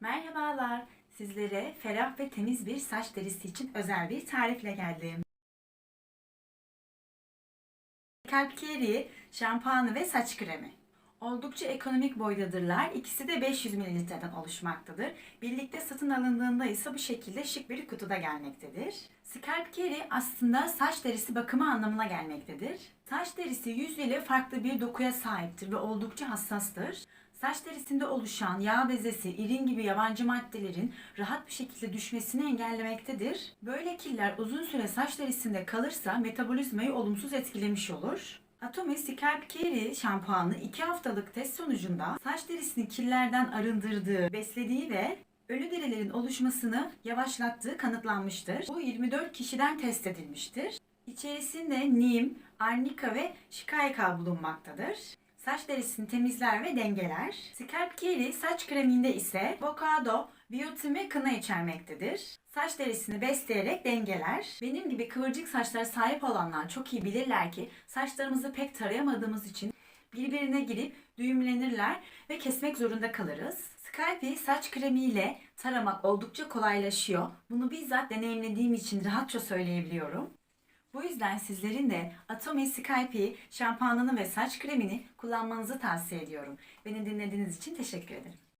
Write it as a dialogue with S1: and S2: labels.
S1: Merhabalar. Sizlere ferah ve temiz bir saç derisi için özel bir tarifle geldim. Kalpkeri, şampuanı ve saç kremi. Oldukça ekonomik boydadırlar. İkisi de 500 mililitreden oluşmaktadır. Birlikte satın alındığında ise bu şekilde şık bir kutuda gelmektedir. Scalp Care aslında saç derisi bakımı anlamına gelmektedir. Saç derisi yüz ile farklı bir dokuya sahiptir ve oldukça hassastır. Saç derisinde oluşan yağ bezesi, irin gibi yabancı maddelerin rahat bir şekilde düşmesini engellemektedir. Böyle kirler uzun süre saç derisinde kalırsa metabolizmayı olumsuz etkilemiş olur. Atomy Scalp Care şampuanı 2 haftalık test sonucunda saç derisini kirlerden arındırdığı, beslediği ve ölü derilerin oluşmasını yavaşlattığı kanıtlanmıştır. Bu 24 kişiden test edilmiştir. İçerisinde nim, arnika ve şikayka bulunmaktadır. Saç derisini temizler ve dengeler. Scalp Care saç kreminde ise Bocado biyotimi kına içermektedir. Saç derisini besleyerek dengeler. Benim gibi kıvırcık saçlara sahip olanlar çok iyi bilirler ki saçlarımızı pek tarayamadığımız için birbirine girip düğümlenirler ve kesmek zorunda kalırız. Scalp'i saç kremiyle taramak oldukça kolaylaşıyor. Bunu bizzat deneyimlediğim için rahatça söyleyebiliyorum. Bu yüzden sizlerin de Atomy Scalp'i şampuanını ve saç kremini kullanmanızı tavsiye ediyorum. Beni dinlediğiniz için teşekkür ederim.